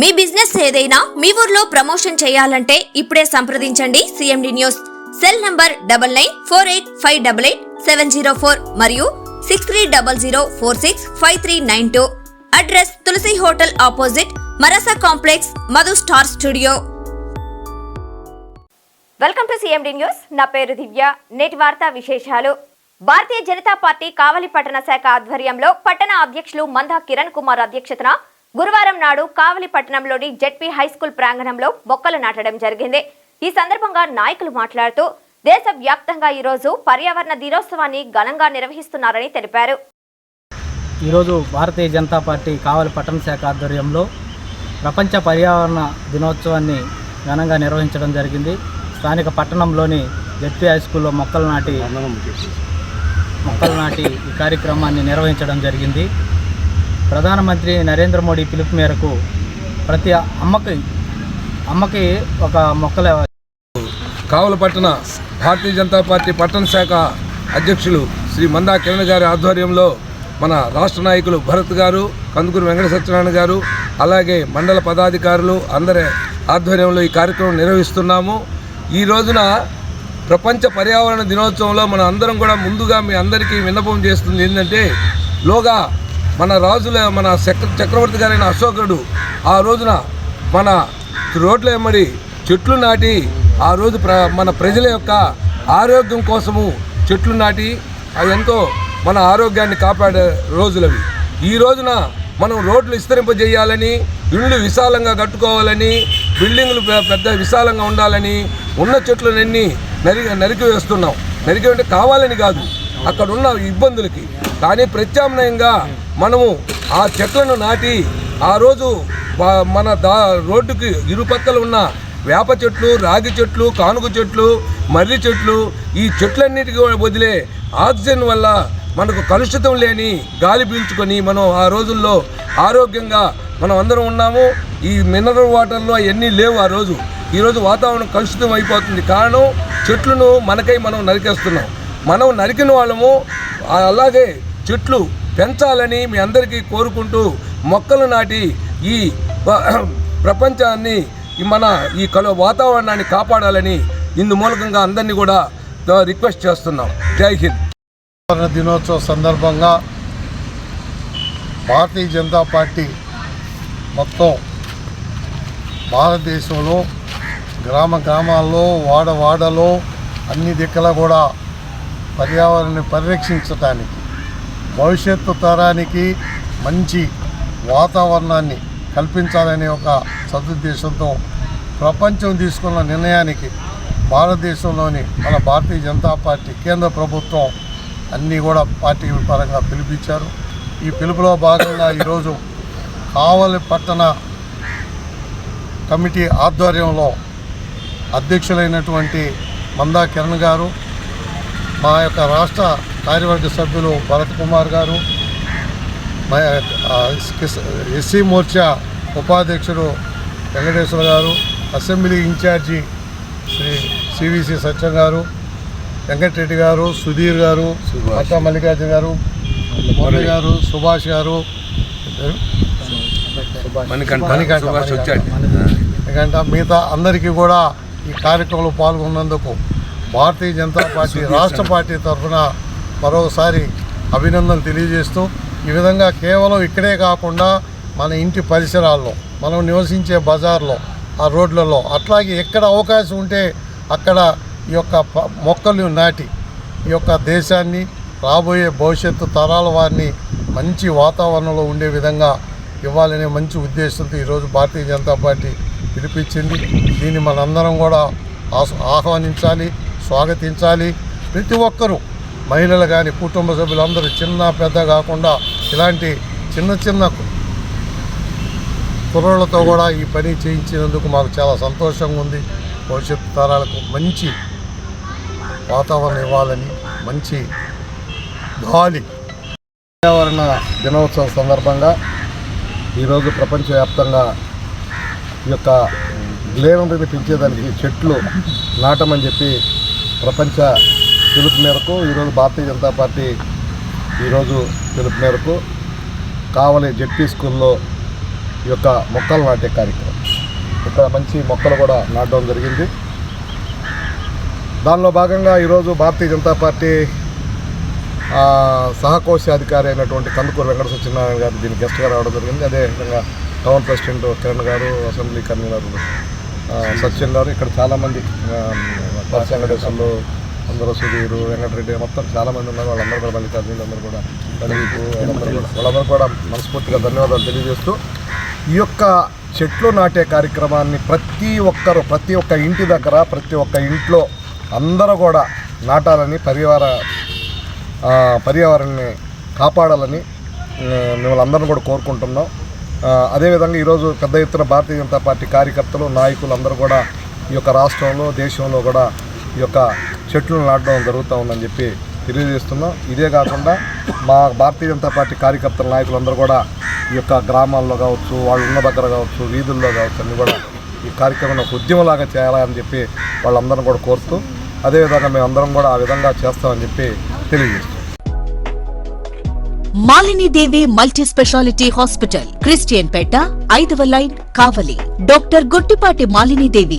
మీ business ఏదైనా మీ ఊర్లో promotion చేయాలంటే ఇప్పుడే సంప్రదించండి CMD news cell number double nine four eight five double eight seven zero four మరియు six three double zero four six five three nine two. Address Tulasi hotel opposite Marasa complex Madhu star studio. Welcome to CMD news నా పేరు దివ్య. నేటి వార్తా విశేషాలు. Bharatiya Janata party కావలి పట్టణ శాఖ ఆధ్వర్యంలో పట్టణ అధ్యక్షులు మందా కిరణ్ కుమార్ అధ్యక్షతన గురువారం నాడు కావలి పట్టణంలోని జెడ్పీ హైస్కూల్ ప్రాంగణంలో మొక్కలు నాటడం జరిగింది. ఈ సందర్భంగా నాయకులు మాట్లాడుతూ దేశ వ్యాప్తంగా ఈరోజు పర్యావరణ దినోత్సవాన్ని ఘనంగా నిర్వహిస్తున్నారని తెలిపారు. ఈరోజు భారతీయ జనతా పార్టీ కావలి పట్టణ శాఖ ఆధ్వర్యంలో ప్రపంచ పర్యావరణ దినోత్సవాన్ని ఘనంగా నిర్వహించడం జరిగింది. స్థానిక పట్టణంలోని జెడ్పీ హై స్కూల్లో మొక్కలు నాటి మొక్కలు నాటి ఈ కార్యక్రమాన్ని నిర్వహించడం జరిగింది. ప్రధానమంత్రి నరేంద్ర మోడీ పిలుపు మేరకు ప్రతి అమ్మకి అమ్మకి ఒక మొక్కల కావుల పట్టణ భారతీయ జనతా పార్టీ పట్టణ శాఖ అధ్యక్షులు శ్రీ మందా కిరణ్ గారి ఆధ్వర్యంలో మన రాష్ట్ర నాయకులు భరత్ గారు కందుకూరు వెంకట సత్యనారాయణ గారు అలాగే మండల పదాధికారులు అందరి ఆధ్వర్యంలో ఈ కార్యక్రమం నిర్వహిస్తున్నాము. ఈ రోజున ప్రపంచ పర్యావరణ దినోత్సవంలో మన అందరం కూడా ముందుగా మీ అందరికీ విన్నపం చేస్తుంది ఏంటంటే లోగా మన రాజుల మన చక్ర చక్రవర్తి గారైన అశోకుడు ఆ రోజున మన రోడ్ల ఎమ్మడి చెట్లు నాటి ఆ రోజు ప్ర మన ప్రజల యొక్క ఆరోగ్యం కోసము చెట్లు నాటి అవి ఎంతో మన ఆరోగ్యాన్ని కాపాడే రోజులవి. ఈ రోజున మనం రోడ్లు విస్తరింపజేయాలని ఇళ్ళు విశాలంగా కట్టుకోవాలని బిల్డింగ్లు పెద్ద విశాలంగా ఉండాలని ఉన్న చెట్లనన్నీ నరికి నరికి వేస్తున్నాం. నరికి అంటే కావాలని కాదు అక్కడ ఉన్న ఇబ్బందులకి. కానీ ప్రత్యామ్నాయంగా మనము ఆ చెట్లను నాటి ఆ రోజు మన దా రోడ్డుకి ఇరుపక్కల ఉన్న వేప చెట్లు రాగి చెట్లు కానుక చెట్లు మర్రి చెట్లు ఈ చెట్లన్నిటికీ వదిలే ఆక్సిజన్ వల్ల మనకు కలుషితం లేని గాలి పీల్చుకొని మనం ఆ రోజుల్లో ఆరోగ్యంగా మనం అందరం ఉన్నాము. ఈ మినరల్ వాటర్లో అవన్నీ లేవు ఆ రోజు. ఈరోజు వాతావరణం కలుషితం అయిపోతుంది. కారణం చెట్లను మనకై మనం నరికేస్తున్నాం. మనం నరికిన వాళ్ళము అలాగే చెట్లు పెంచాలని మీ అందరికీ కోరుకుంటూ మొక్కలు నాటి ఈ ప్రపంచాన్ని మన ఈ కల వాతావరణాన్ని కాపాడాలని ఇందు మూలకంగా అందరినీ కూడా రిక్వెస్ట్ చేస్తున్నాం. జై హింద్. పర్యావరణ దినోత్సవ సందర్భంగా భారతీయ జనతా పార్టీ మొత్తం భారతదేశంలో గ్రామ గ్రామాల్లో వాడ వాడలో అన్ని దిక్కులా కూడా పర్యావరణాన్ని పరిరక్షించటానికి భవిష్యత్తు తరానికి మంచి వాతావరణాన్ని కల్పించాలనే ఒక సదుద్దేశంతో ప్రపంచం తీసుకున్న నిర్ణయానికి భారతదేశంలోని మన భారతీయ జనతా పార్టీ కేంద్ర ప్రభుత్వం అన్నీ కూడా పార్టీ పరంగా పిలిపించారు. ఈ పిలుపులో భాగంగా ఈరోజు కావలి పట్టణ కమిటీ ఆధ్వర్యంలో అధ్యక్షులైనటువంటి మందా కిరణ్ గారు మా యొక్క రాష్ట్ర కార్యవర్గ సభ్యులు భరత్ కుమార్ గారు ఎస్సీ మోర్చా ఉపాధ్యక్షుడు Venkateswara garu assembly in-charge Shri CVC Satyam garu Venkatareddy garu Sudheer గారు అట్టా మల్లికార్జున గారు మురళి గారు సుభాష్ గారు ఎందుకంటే మిగతా అందరికీ కూడా ఈ కార్యక్రమంలో పాల్గొన్నందుకు భారతీయ జనతా పార్టీ రాష్ట్ర పార్టీ తరఫున మరోసారి అభినందనలు తెలియజేస్తూ ఈ విధంగా కేవలం ఇక్కడే కాకుండా మన ఇంటి పరిసరాల్లో మనం నివసించే బజార్లో ఆ రోడ్లలో అట్లాగే ఎక్కడ అవకాశం ఉంటే అక్కడ ఈ యొక్క మొక్కలు నాటి ఈ యొక్క దేశాన్ని రాబోయే భవిష్యత్తు తరాల వారిని మంచి వాతావరణంలో ఉండే విధంగా ఇవ్వాలనే మంచి ఉద్దేశంతో ఈరోజు భారతీయ జనతా పార్టీ పిలిపించింది. దీన్ని మనందరం కూడా ఆస్- ఆహ్వానించాలి స్వాగతించాలి. ప్రతి ఒక్కరూ మహిళలు కానీ కుటుంబ సభ్యులందరూ చిన్న పెద్ద కాకుండా ఇలాంటి చిన్న చిన్న కుర్రలతో కూడా ఈ పని చేయించినందుకు మాకు చాలా సంతోషంగా ఉంది. భవిష్యత్తు తరాలకు మంచి వాతావరణం ఇవ్వాలని మంచి గాలి పర్యావరణ దినోత్సవం సందర్భంగా ఈరోజు ప్రపంచవ్యాప్తంగా ఈ యొక్క గ్లేనరీని పెంచేదానికి చెట్లు నాటమని చెప్పి ప్రపంచ పిలుపు మేరకు ఈరోజు భారతీయ జనతా పార్టీ ఈరోజు పిలుపు మేరకు కావలి జెడ్పీ స్కూల్లో ఈ యొక్క మొక్కలు నాటే కార్యక్రమం. ఇక్కడ మంచి మొక్కలు కూడా నాటడం జరిగింది. దానిలో భాగంగా ఈరోజు భారతీయ జనతా పార్టీ ఆ, సహకోశాధికారి అయినటువంటి కందుకూరు వెంకట సత్యనారాయణ గారు దీని గెస్ట్గా రావడం జరిగింది. అదేవిధంగా టౌన్ ప్రెసిడెంట్ కిరణ్ గారు అసెంబ్లీ కన్వీనర్ ఆ, సత్యం గారు ఇక్కడ చాలామంది పర్స వెంకటేశ్వర్లు అందరూ సుధీరు వెంకటరెడ్డి మొత్తం చాలామంది ఉన్నారు. వాళ్ళందరూ కూడా మల్లికార్జునులు అందరూ కూడా. ప్రదీప్ వాళ్ళందరూ కూడా. వాళ్ళందరూ కూడా మనస్ఫూర్తిగా ధన్యవాదాలు తెలియజేస్తూ ఈ యొక్క చెట్లు నాటే కార్యక్రమాన్ని ప్రతి ఒక్కరు ప్రతి ఒక్క ఇంటి దగ్గర ప్రతి ఒక్క ఇంట్లో అందరూ కూడా నాటాలని పరివార ఆ, పర్యావరణాన్ని కాపాడాలని మిమ్మల్ని అందరం కూడా కోరుకుంటున్నాం. అదేవిధంగా ఈరోజు పెద్ద ఎత్తున భారతీయ జనతా పార్టీ కార్యకర్తలు నాయకులు అందరూ కూడా ఈ యొక్క రాష్ట్రంలో దేశంలో కూడా ఈ యొక్క చెట్లను నాటడం జరుగుతూ ఉందని చెప్పి తెలియజేస్తున్నాం. ఇదే కాకుండా మా భారతీయ జనతా పార్టీ కార్యకర్తల నాయకులు అందరూ కూడా ఈ యొక్క గ్రామాల్లో కావచ్చు వాళ్ళు ఉన్న దగ్గర కావచ్చు వీధుల్లో కావచ్చు అన్నీ కూడా ఈ కార్యక్రమం ఒక ఉద్యమలాగా చేయాలని చెప్పి వాళ్ళందరం కూడా కోరుతూ అదేవిధంగా మేమందరం కూడా ఆ విధంగా చేస్తామని చెప్పి తెలియజేస్తున్నాం. Malinidevi multi speciality hospital Christian Peta ఐదవ line Kavali. Doctor Guttipati Malinidevi